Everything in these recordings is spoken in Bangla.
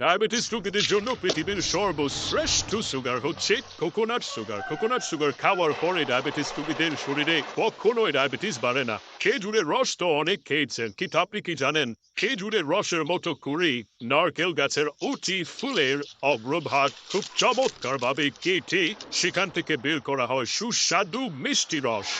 ডায়াবেটিস রোগীদের জন্য পৃথিবীর সর্বশ্রেষ্ঠ সুগার হচ্ছে কোকোনাট সুগার কোকোনাট সুগার খাওয়ার পরে ডায়াবেটিস রোগীদের শরীরে কখনোই ডায়াবেটিস বাড়ে না। খেজুরের রস তো অনেক খেয়েছেন। কিন্তু আপনি কি জানেন? খেজুরের রসের মতো করি নারকেল গাছের উঁচি ফুলের অগ্রভাগ খুব চমৎকার ভাবে কেটে সেখান থেকে বের করা হয়। সুস্বাদু মিষ্টি রস।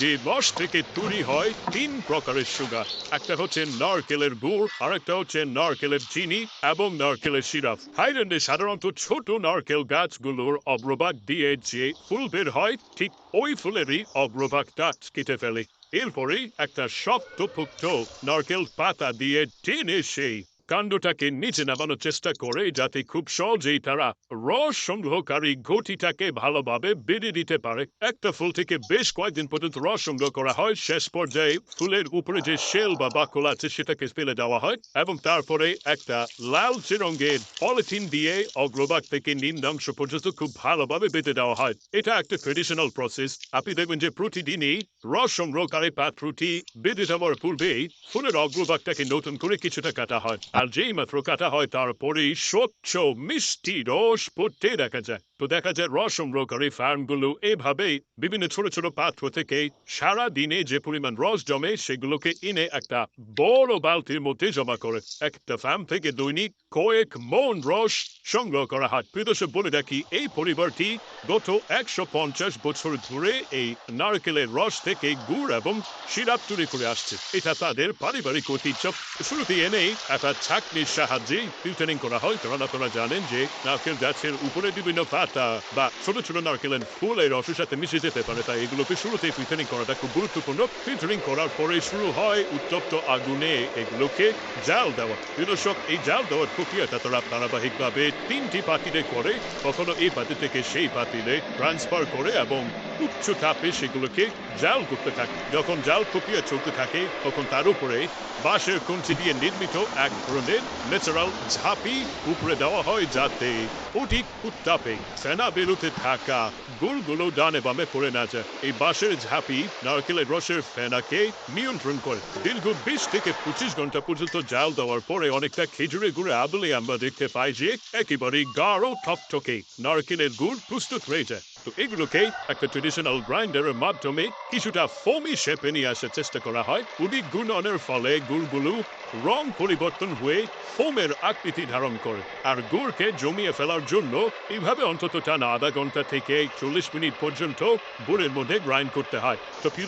যে রস থেকে তৈরি হয় তিন প্রকারের সুগার একটা হচ্ছে নারকেলের গুড় আর একটা হচ্ছে নারকেলের চিনি এবং নারকেলের সিরাপ থাইল্যান্ডে সাধারণত ছোট নারকেল গাছগুলোর অগ্রভাগ দিয়ে যে ফুল বের হয় ঠিক ওই ফুলেরই অগ্রভাগটা কেটে ফেলে এরপরে একটা শক্ত পুক্ত নারকেল পাতা দিয়ে টেনে সেই কাণ্ডটাকে নিচে নামানোর চেষ্টা করে যাতে খুব সহজেই তারা রস সংগ্রহকারী ঘটিটাকে ভালোভাবে বেঁধে দিতে পারে। একটা ফুল থেকে বেশ কয়েকদিন পর্যন্ত রস সংগ্রহ করা হয়। শেষ পর্যায়ে ফুলের উপরে যে শেল বা বাকল আছে, সেটাকে ফেলে দেওয়া হয় এবং তারপরে একটা লালচে রঙের পলিথিন দিয়ে অগ্রভাগ থেকে নিম্নাংশ পর্যন্ত খুব ভালোভাবে বেঁধে দেওয়া হয়। এটা একটা ট্রেডিশনাল প্রসেস আপনি দেখবেন যে প্রতিদিনই রস সংগ্রহকারী পাত্রটি বেঁধে দেওয়ার পূর্বেই ফুলের অগ্রভাগটাকে নতুন করে কিছুটা কাটা হয়। আর যেই মাত্র কাটা হয় তারপরেই স্বচ্ছ মিষ্টি রস পড়তে দেখা যায় তো দেখা যায় রস সংগ্রহকারী ফার্মগুলো এভাবেই বিভিন্ন ছোট ছোট পাত্র থেকে সারা দিনে যে পরিমাণ রস জমে সেগুলোকে এনে একটা বড় বালতির মধ্যে জমা করে। একটা ফার্ম থেকে দৈনিক কয়েক মন রস সংগ্রহ করা হয়। প্রিয়দর্শক বলে রাখি, এই পরিবারটি গত একশো পঞ্চাশ বছর ধরে এই নারকেলের রস থেকে গুড় এবং সিরাপ তৈরি করে আসছে। এটা তাদের পারিবারিক ঐতিহ্য। শুরুতে এনে একটা ছাকনির সাহায্যে ফিল্টারিং করা হয়। কারণ আপনারা জানেন যে নারকেল গাছের উপরে বিভিন্ন পাতা বা ছোট ছোট নারকেলের ফুল এই রসের সাথে মিশে যেতে পারে, তাই এগুলোকে শুরুতে ফিল্টারিং করাটা খুব গুরুত্বপূর্ণ। ফিল্টারিং করার পরে শুরু হয় উত্তপ্ত আগুনে এগুলোকে জাল দেওয়া। দর্শক এই জাল দেওয়ার প্রক্রিয়াটা তারা ধারাবাহিকভাবে তিনটি পাতিলে করে, কখনো এই পাতি থেকে সেই পাতিলে ট্রান্সফার করে এবং উচ্চ তাপে সেগুলোকে জাল করতে থাকে। যখন জাল প্রক্রিয়া চলতে থাকে, তখন তার উপরে বাঁশের কঞ্চি দিয়ে নির্মিত এক ধরনের ন্যাচারাল ঝাঁপি উপরে দেওয়া হয় যাতে অধিক উত্তাপে ফেনা বেরোতে থাকা গুলগুলো ডানে বামে পড়ে না যায়। এই বাঁশের ঝাঁপি নারকেলের রসের ফেনাকে নিয়ন্ত্রণ করে। দীর্ঘ বিশ থেকে পঁচিশ ঘণ্টা পর্যন্ত জাল দেওয়ার পরে অনেকটা খেজুরের গুড়ে আদলে আমরা দেখতে পাই যে একেবারে গাঢ় ঠকঠকে নারকেলের গুড় প্রস্তুত হয়ে যায়। To inculcate like the traditional grinder mabtomi, he should have foamy shape in his statistical rahoid, udi gun oner fale gulgulu, রং পরিবর্তন হয়ে ফোমের আকৃতি ধারণ করে। আর গুড়কে জমিয়ে ফেলার জন্য এইভাবে অন্তত টানা আধা ঘণ্টা থেকে চল্লিশ মিনিট পর্যন্ত গুড়ের মধ্যে গ্রাইন্ড করতে হয়। তো প্রিয়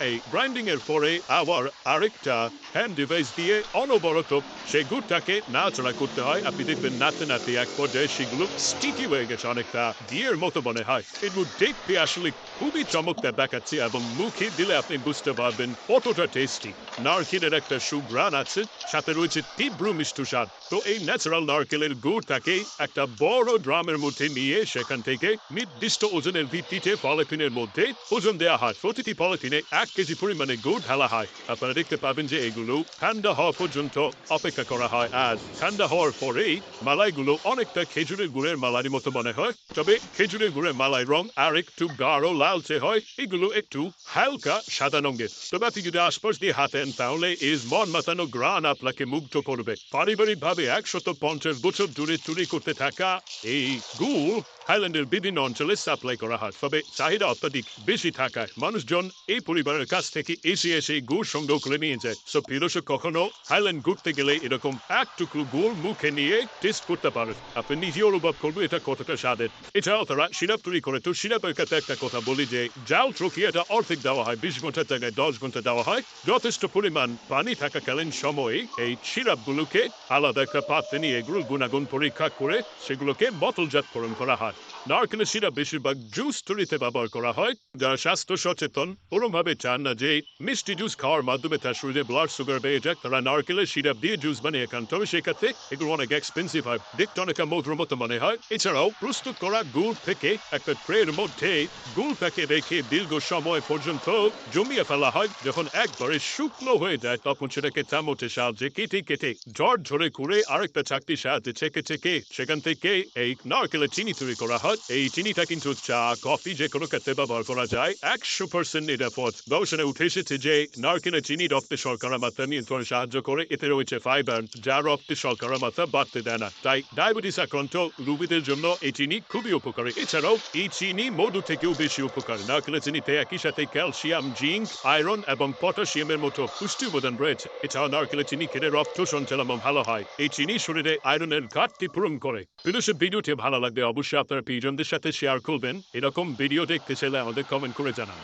এই গ্রাইন্ডিং এর পরে আবার আরেকটা হ্যান্ড ডিভাইস দিয়ে অনবরত সেই গুড়টাকে নাচড়া করতে হয়। আপনি দেখবেন নাতে নাতে এক পর্যায়ে সেগুলো স্টিকি হয়ে গেছে অনেকটা দিয়ের মতো মনে হয়। এগুলো দেখতে আসলে খুবই চমৎকার দেখাচ্ছে এবং মুখে দিলে আপনি বুঝতে পারবেন কতটা টেস্টি নারকেলের একটা সুগ্রান আছে, সাথে রয়েছে তীব্র মিষ্টি স্বাদ। তো এই ন্যাচারাল নারকেলের গুড়টাকে একটা বড় ড্রামের মধ্যে নিয়ে সেখান থেকে নির্দিষ্ট ওজনের ভিত্তিতে পলিথিনের মধ্যে ওজন দেওয়া হয়। প্রতিটি পলিথিনে এক কেজি পরিমাণে গুড় ঢালা হয়। আপনারা দেখতে পাবেন যে এগুলো ঠান্ডা হওয়া পর্যন্ত অপেক্ষা করা হয়। আর ঠান্ডা হওয়ার পরেই মালাইগুলো অনেকটা খেজুরের গুড়ের মালাইয়ের মতো মনে হয়। তবে খেজুরের গুড়ের মালাই রং আর একটু গাঢ় লালচে হয় এগুলো একটু হালকা সাদা রঙের তবে আপনি যদি আশপাশ দিয়ে হাতেন তাহলে ইজ মন মাতানো গ্রান আপনাকে মুগ্ধ করবে পারিবারিক ভাবে একশত পঞ্চাশ বছর দূরে চুরি করতে থাকা এই গুড় হাইল্যান্ডের বিভিন্ন অঞ্চলে সাপ্লাই করা হয় তবে চাহিদা অত্যাধিক বেশি থাকায় মানুষজন এই পরিবারের কাছ থেকে এসে এসে গুড় সংগ্রহ করে নিয়ে যায় সো প্রিয়দর্শক কখনো হাইল্যান্ড ঘুরতে গেলে এরকম এক টুকরো গুড় মুখে নিয়ে টেস্ট করতে পারেন আপনি নিজে অনুভব করবেন এটা কতটা স্বাদের এছাড়াও তারা সিরাপ তৈরি করে তো সিরাপের কাছে একটা কথা বলি যে জাল প্রক্রিয়াটা অর্ধেক দেওয়া হয় বিশ ঘণ্টার জায়গায় দশ ঘণ্টা দেওয়া হয় যথেষ্ট পরিমাণ পানি থাকাকালীন সময়ে এই সিরাপগুলোকে আলাদা একটা পাত্রে নিয়ে এগুলো গুণাগুণ পরীক্ষা করে সেগুলোকে বোতলজাতকরণ করা হয় নারকেলের সিরাপ বেশিরভাগ জুস তৈরিতে ব্যবহার করা হয় যারা স্বাস্থ্য সচেতন, ওরমভাবে চান না যে মিষ্টি জুস খাওয়ার মাধ্যমে তার শরীরে ব্লাড সুগার বেড়ে যাক তারা নারকেলের সিরাপ দিয়ে জুস বানিয়ে খান, তবে সেক্ষেত্রে এগুলো অনেক এক্সপেন্সিভ হয়। দেখতে অনেক মধুর মতো মনে হয়। এছাড়াও প্রস্তুত করা গুড় থেকে একটা ট্রের মধ্যে গুড়টাকে রেখে দীর্ঘ সময় পর্যন্ত জমিয়ে ফেলা হয়। যখন একবারে শুকনো হয়ে যায়, তখন সেটাকে চামচের সাহায্যে কেটে কেটে ঝড় ঝরে করে আরেকটা চাকরির সাহায্যে ছেঁকে ছেঁকে সেখান থেকে এই নারকেলের চিনি তৈরি করা হয়। এই চিনিটা কিন্তু চা, কফি যে কোনো ক্ষেত্রে ব্যবহার করা যায়। একশো পার্সেন্ট নিরাপদ। গবেষণা উঠে এসেছে যে নারকেলের চিনি রক্তে শর্করা মাত্রা নিয়ন্ত্রণে সাহায্য করে। এতে রয়েছে ফাইবার যা রক্তে শর্করা মাত্রা বাড়তে দেয় না। তাই ডায়াবেটিস আক্রান্ত রোগীদের জন্য এই চিনি খুবই উপকারী। এছাড়াও এই চিনি মধু থেকেও বেশি উপকারী। নারকেলের চিনিতে একই সাথে ক্যালসিয়াম, জিঙ্ক, আয়রন এবং পটাশিয়ামের মতো পুষ্টি উপাদান রয়েছে। এছাড়াও নারকেলের চিনি খেলে রক্ত সঞ্চালন ভালো হয়। এই চিনি শরীরে আয়রনের ঘাটতি পূরণ করে। ভিডিওটি ভালো লাগলে অবশ্যই আপনারা প্রিয়জনদের সাথে শেয়ার করবেন এরকম ভিডিও দেখতে চাইলে আমাদের কমেন্ট করে জানান।